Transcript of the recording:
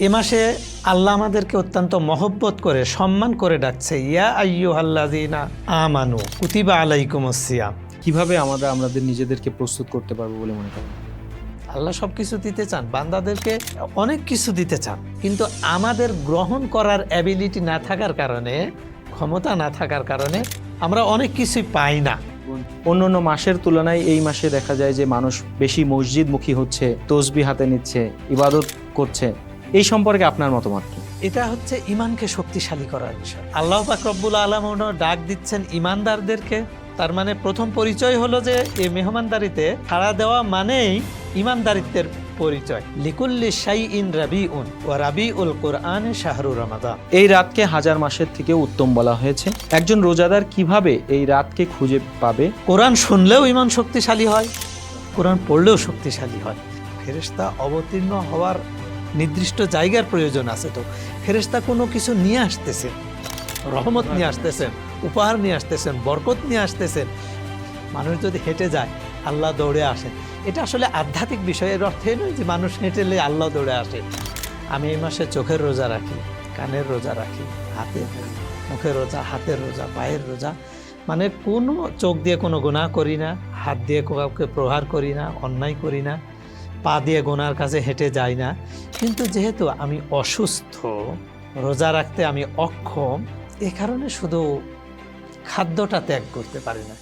এ মাসে আল্লাহ আমাদেরকে অত্যন্ত মহব্বত করে সম্মান করে ডাকছে ইয়া আইয়ু আল্লাদিনা আমানু কুতিবা আলাইকুম সিয়াম। কীভাবে আমরা আমাদের নিজেদেরকে প্রস্তুত করতে পারব বলে মনে করেন? আল্লাহ সব কিছু দিতে চান বান্দাদেরকে অনেক কিছু দিতে চান কিন্তু আমাদের গ্রহণ করার অ্যাবিলিটি না থাকার কারণে ক্ষমতা না থাকার কারণে আমরা অনেক কিছুই পাই না। অন্য অন্য মাসের তুলনায় এই মাসে দেখা যায় যে মানুষ বেশি মসজিদমুখী হচ্ছে তসবি হাতে নিচ্ছে ইবাদত করছে। এই সম্পর্কে আপনার মতামত কি? এটা হচ্ছে ইমানকে শক্তিশালী করার বিষয়। আল্লাহ পাক রব্বুল আলম ডাক দিচ্ছেন ইমানদারদেরকে। তার মানে প্রথম পরিচয় হলো যে এই মেহমানদারিতে খাড়া দেওয়া মানেই ইমানদারিত্বের পরিচয়। লিকুল্লি শাই ইন রাবি উন ও রাবি উল কোরআন শাহরু রমাদান। এই রাতকে হাজার মাসের থেকে উত্তম বলা হয়েছে। একজন রোজাদার কীভাবে এই রাতকে খুঁজে পাবে? কোরআন শুনলেও ইমান শক্তিশালী হয় কোরআন পড়লেও শক্তিশালী হয়। ফেরেশতা অবতীর্ণ হওয়ার নির্দিষ্ট জায়গার প্রয়োজন আছে তো। ফেরেশতা কোনো কিছু নিয়ে আসতেছেন রহমত নিয়ে আসতেছেন উপহার নিয়ে আসতেছেন বরকত নিয়ে আসতেছেন। মানুষ যদি হেঁটে যায় আল্লাহ দৌড়ে আসেন এটা আসলে আধ্যাত্মিক বিষয়ের অর্থে নয় যে মানুষ হেঁটেলে আল্লাহ দৌড়ে আসে। আমি এই মাসে চোখের রোজা রাখি কানের রোজা রাখি হাতের মুখের রোজা হাতের রোজা পায়ের রোজা। মানে কোনো চোখ দিয়ে কোনো গুণা করি না হাত দিয়ে কাউকে প্রহার করি না অন্যায় করি না। পা দিয়ে গোনার কাছে হেঁটে যাই না। কিন্তু যেহেতু আমি অসুস্থ, রোজা রাখতে আমি অক্ষম, এ কারণে শুধু খাদ্যটা ত্যাগ করতে পারি না।